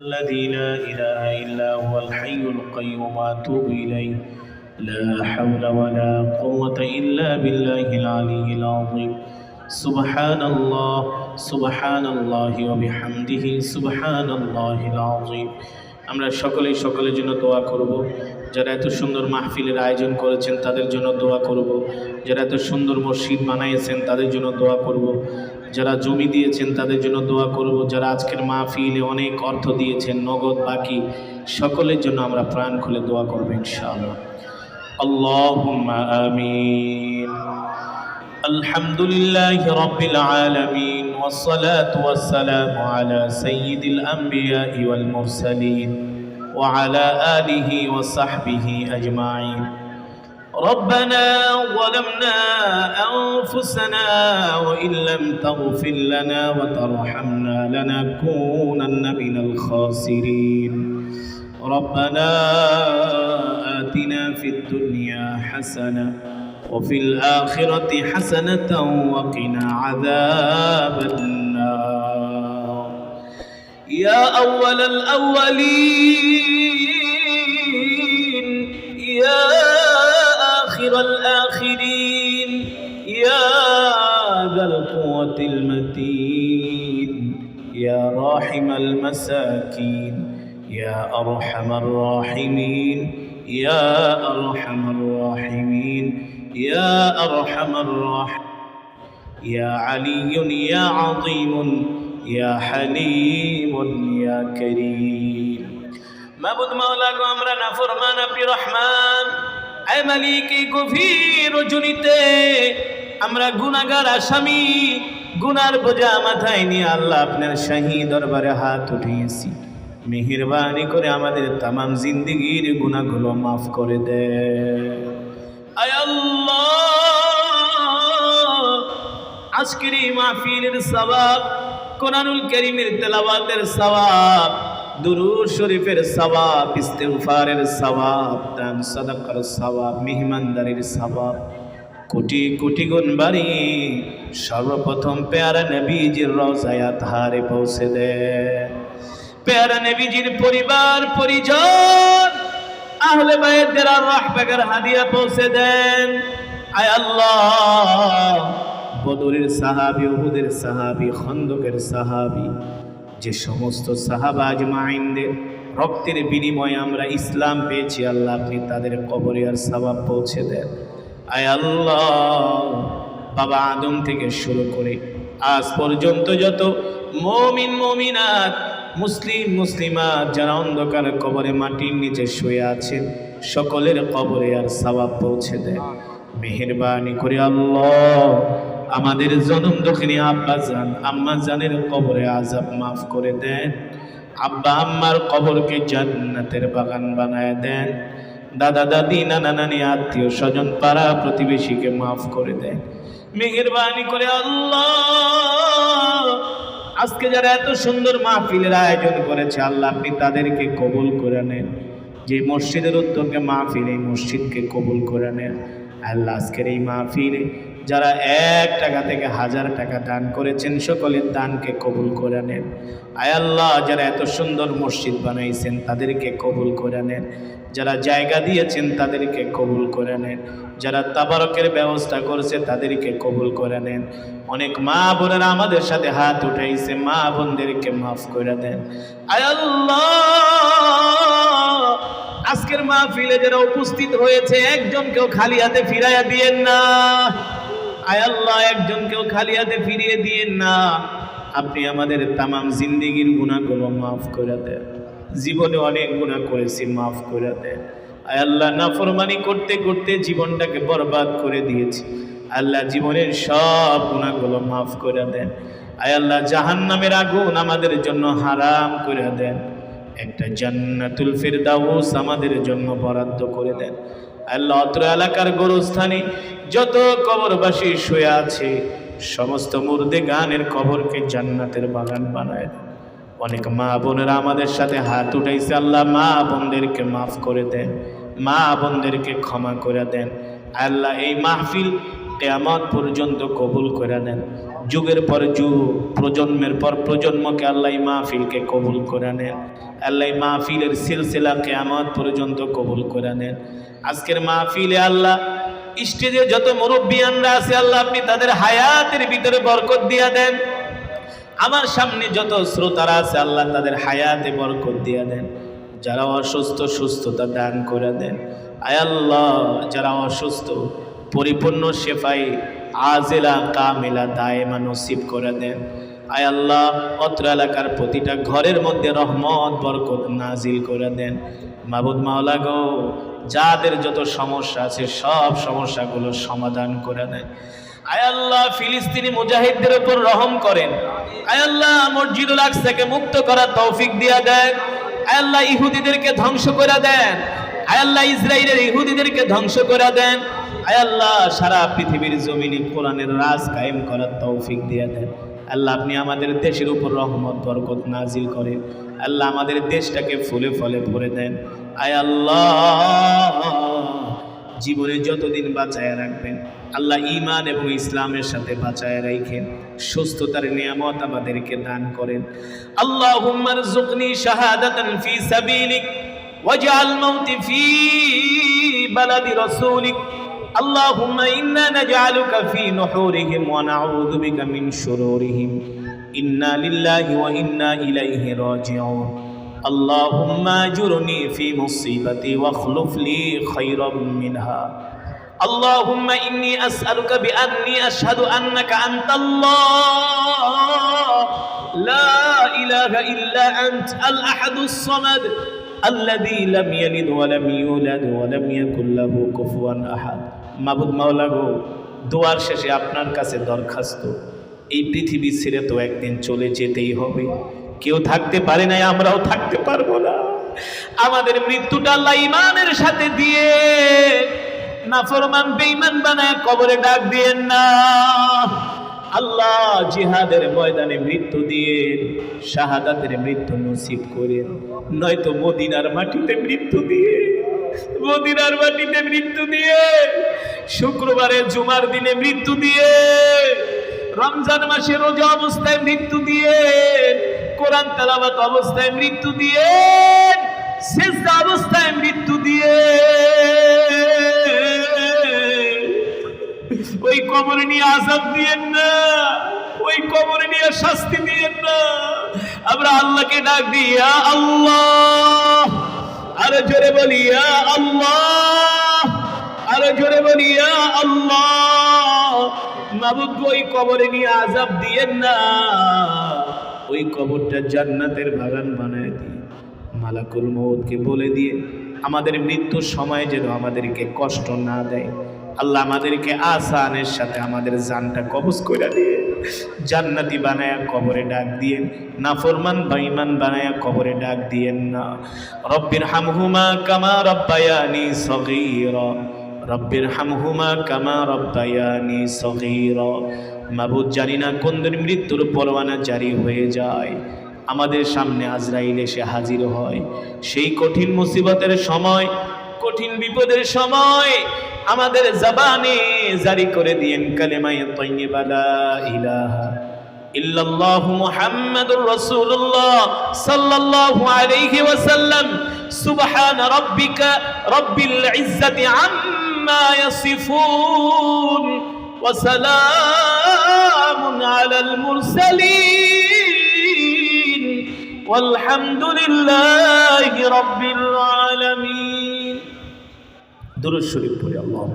الذي لا إله إلا هو الحي القيوم أتوب إليه لا حول ولا قوة إلا بالله العلي العظيم سبحان الله سبحان الله وبحمده سبحان الله العظيم আমরা সকলেই সকলের জন্য দোয়া করব যারা এত সুন্দর মাহফিলের আয়োজন করেছেন তাদের জন্য দোয়া করব যারা এত সুন্দর মসজিদ বানিয়েছেন তাদের জন্য দোয়া করব যারা জমি দিয়েছেন তাদের জন্য দোয়া করব যারা আজকের মাহফিলে অনেক অর্থ দিয়েছেন নগদ বাকি সকলের জন্য আমরা প্রাণ খুলে দোয়া করব ইনশাআল্লাহ আল্লাহুম্মা আমিন الحمد لله رب العالمين والصلاة والسلام على سيد الأنبياء والمرسلين وعلى آله وصحبه أجمعين ربنا ظلمنا أنفسنا وإن لم تغفر لنا وترحمنا لنكونن من الخاسرين. ربنا آتنا في الدنيا حسنة وفي الآخرة حسنة وقنا عذاب النار. يا أول الأولين يا خير الآخرين. يا ذا القوة المتين. يا راحم المساكين. يا أرحم الراحمين. يا أرحم الراحمين. يا أرحم الراحمين. يا علي يا عظيم يا حليم يا كريم. معبود مولا کو امرنا فرمان رحمان আয় মালিক গভীর রজনীতে আমরা গুনাহগার আসামি। গুনার বোঝা মাথায় নিয়ে আল্লাহ আপনার শাহী দরবারে হাত উঠিয়েছি। মেহেরবানি করে আমাদের তামাম জিন্দিগির গুনাহগুলো মাফ করে দে। আজকের এই মাহফিলের সবাব কোরআনুল করিমের তেলাওয়াতের সবাব দুরুদ শরীফের সবাব ইস্তেগফারের সবাব দান সাদাকার সবাব মেহমানদারির সবাব কোটি কোটি গুণ বাড়ি, সর্বপ্রথম পেয়ারা নবীজির রওজায়াত হারে পৌঁছে দে। পেয়ারা নবীজির পরিবার, পরিজন, আহলে বাইতদের আর রাহবাগের হাদিয়া পৌঁছে দেন। আয় আল্লাহ, বদরের সাহাবি, উহুদের সাহাবি, খন্দকের সাহাবি যে সমস্ত সাহাবা আজমাইনদের রক্তের বিনিময়ে আমরা ইসলাম পেয়েছি, আল্লাহ আপনি তাদের কবরে আর সবাব পৌঁছে দেন। আয় আল্লাহ, বাবা আদম থেকে শুরু করে আজ পর্যন্ত যত মমিন, মমিনাত, মুসলিম, মুসলিমাত যারা অন্ধকার কবরে মাটির নিচে শুয়ে আছেন, সকলের কবরে আর সবাব পৌঁছে দেয় মেহরবানি করে আল্লাহ আমাদের জনম দক্ষিণী আব্বা জান আম্মা জানের কবরে আজাব মাফ করে দেন। আব্বা, আম্মার কবরকে জান্নাতের বাগান বানায় দেন। দাদা, দাদি, নানা, নানি, আত্মীয় স্বজন, পাড়া প্রতিবেশীকে মাফ করে দেন। মেহরবানি করে আল্লাহ, আজকে যারা এত সুন্দর মাহফিলের আয়োজন করেছে, আল্লাহ আপনি তাদেরকে কবুল করে নেন। যে মসজিদের উদ্যোগে মাহফিল, এই মসজিদকে কবুল করে নেন। আল্লাহ আজকের এই মাহফিলে যারা এক টাকা থেকে হাজার টাকা দান করেছেন, সকলের দানকে কবুল করে নেন। আয় আল্লাহ, যারা এত সুন্দর মসজিদ বানাইছেন, তাদেরকে কবুল করে নেন। যারা জায়গা দিয়েছেন, তাদেরকে কবুল করে নেন। যারা তাবারকের ব্যবস্থা করেছে, তাদেরকে কবুল করে নেন। অনেক মা বোনেরা আমাদের সাথে হাত উঠাইছে, মা বোনদেরকে মাফ করে দেন। আয় আল্লাহ! আজকের মাহফিলে যারা উপস্থিত হয়েছে, একজনকেও খালি হাতে ফিরাইয়া দিয়েন না। আয় আল্লাহ, একজনকেও খালি হাতে ফিরিয়ে দিয়েন না। আপনি আমাদের তামাম জিন্দিগির গুণাগুলো মাফ করে দেন। জীবনে অনেক গুণা করেছি, মাফ করে দেন। আল্লাহ, নাফরমানি করতে করতে জীবনটাকে বরবাদ করে দিয়েছি। আল্লাহ জীবনের সব গুণাগুলো মাফ করে দেন। আয় আল্লাহ জাহান নামের আগুন আমাদের জন্য হারাম করে দেন। একটা জান্নাতুল ফিরদাউস আমাদের জন্য বরাদ্দ করে দেন। আল্লাহ অত্র এলাকার গোরস্থানে যত কবরবাসী শুয়ে আছে, সমস্ত মুর্দে গানের কবরকে জান্নাতের বাগান বানায় অনেক মা বোনেরা আমাদের সাথে হাত উঠাইছে, আল্লাহ মা বোনদেরকে মাফ করে দেন, মা বোনদেরকে ক্ষমা করে দেন। আল্লাহ এই মাহফিল কেয়ামত পর্যন্ত কবুল করে নেন। যুগের পর যুগ, প্রজন্মের পর প্রজন্মকে আল্লাহ মাহফিলকে কবুল করে নেন। আল্লাহ মাহফিলের সিলসিলা কেয়ামত পর্যন্ত কবুল করে নেন। আজকের মাহফিলে আল্লাহ স্টেজে যত মুরব্বিয়ানরা আছে, আল্লাহ আপনি তাদের হায়াতের ভিতরে বরকত দিয়া দেন। আমার সামনে যত শ্রোতারা আছে, আল্লাহ তাদের হায়াতে বরকত দিয়া দেন। যারা অসুস্থ, সুস্থতা দান করে দেন। আয় আল্লাহ, যারা অসুস্থ, পরিপূর্ণ শেফাই, আজেলা, কামেলা, দায়মা নসিব করে দেন। আয় আল্লাহ, অত্র এলাকার প্রতিটা ঘরের মধ্যে রহমত, বরকত নাজিল করে দেন। মাবুদ মাওলা গো যাদের যত সমস্যা আছে, সব সমস্যাগুলো সমাধান করে দেন আয় আল্লাহ, ফিলিস্তিনি মুজাহিদদের উপর রহম করেন। আয় আল্লাহ, মসজিদুল আকসাকে মুক্ত করার তৌফিক দিয়া দেন। আয় আল্লাহ, ইহুদিদেরকে ধ্বংস করে দেন। আয় আল্লাহ ইসরায়েলের ইহুদিদেরকে ধ্বংস করে দেন। আয় আল্লাহ, সারা পৃথিবীর জমিনে কোরআনের রাজ কায়েম করার তৌফিক দিয়ে দেন। আল্লাহ, আপনি আমাদের দেশের উপর রহমত, বরকত নাজিল করেন। আল্লাহ, আমাদের দেশটাকে ফুলে ফলে ভরে দেন। আয় আল্লাহ জীবনে যতদিন বাঁচায় রাখবেন আল্লাহ ইমান এবং ইসলামের সাথে বাঁচায় রাখেন সুস্থতার নিয়ামত আমাদেরকে দান করেন আল্লাহ জুকনি শাহাদাতান ফি সাবিলিক ওয়াজআল মাউতি ফি বালাদি রাসূলিক اللهم إنا نجعلك في نحورهم ونعوذ بك من شرورهم إنا لله وإنا إليه راجعون اللهم اجرني في مصيبتي واخلف لي خيرا منها اللهم إني أسألك بأني أشهد أنك أنت الله لا إله إلا أنت الأحد الصمد الذي لم يلد ولم يولد ولم يكن له كفوا أحد মাবুদ মাওলা গো দোয়ার শেষে আপনার কাছে দরখাস্ত এই পৃথিবী ছেড়ে তো একদিন চলে যেতেই হবে কেউ থাকতে পারে নাই, আমরাও থাকতে পারব না। আমাদের মৃত্যুটা আল্লাহ ইমানের সাথে দিয়ে নাফরমান, বেঈমান বানায় কবরে ডাক দিয়েন না। আল্লাহ জিহাদের ময়দানে মৃত্যু দিয়ে শাহাদাতের মৃত্যু নসিব করেন। নয়তো মদিনার মাটিতে মৃত্যু দিয়ে মদিনার মাটিতে মৃত্যু দিয়ে শুক্রবারে জুমার দিনে মৃত্যু দিয়ে রমজান মাসে রোজা অবস্থায় মৃত্যু দিয়ে কোরআন তালাবাত অবস্থায় মৃত্যু দিয়ে শেষ অবস্থায় মৃত্যু দিয়ে। ওই কবরে নিয়ে আজাব দিয়েন না, ওই কবরে নিয়ে শাস্তি দিয়েন না। আমরা আল্লাহকে ডাক দিয়া আল্লাহ। আরও জোরে বলিয়া আল্লাহ। আরও জোরে বলিয়া আল্লাহ। মাবুদ ওই কবরে নিয়ে আজাব দিয়েন না। ওই কবরটা জান্নাতের বাগান বানায় দিয়ে, মালাকুল মৌদকে বলে দিয়ে, আমাদের মৃত্যুর সময় যেন আমাদেরকে কষ্ট না দেয়। আল্লাহ আমাদেরকে আসানের সাথে আমাদের জানটা কবজ করে দিয়ে, জান্নাতি বানায়া কবরে ডাক দিয়েন নাফরমান বাইমান বানায়া কবরে ডাক দিয়েন না। রব্বির হামহুমা কামা রব্বায়ানি সগীরা রব্বির হামহুমা কামা রব্বায়ানি সগীরা। মাবুদ জানি না কোন দিন মৃত্যুর পরোয়ানা জারি হয়ে যায়। আমাদের সামনে আজরাইল এসে হাজির হয়। সেই কঠিন মুসিবতের সময়, কঠিন বিপদের সময় আমাদের জবানে জারি করে দিয়েন কালেমায়ে তৈয়বা লা ইলাহা ইল্লাল্লাহু ওয়াসাল্লাম। সুবহান রাব্বিকা রাব্বিল وسلام على المرسلين والحمد لله رب العالمين درود شريف الله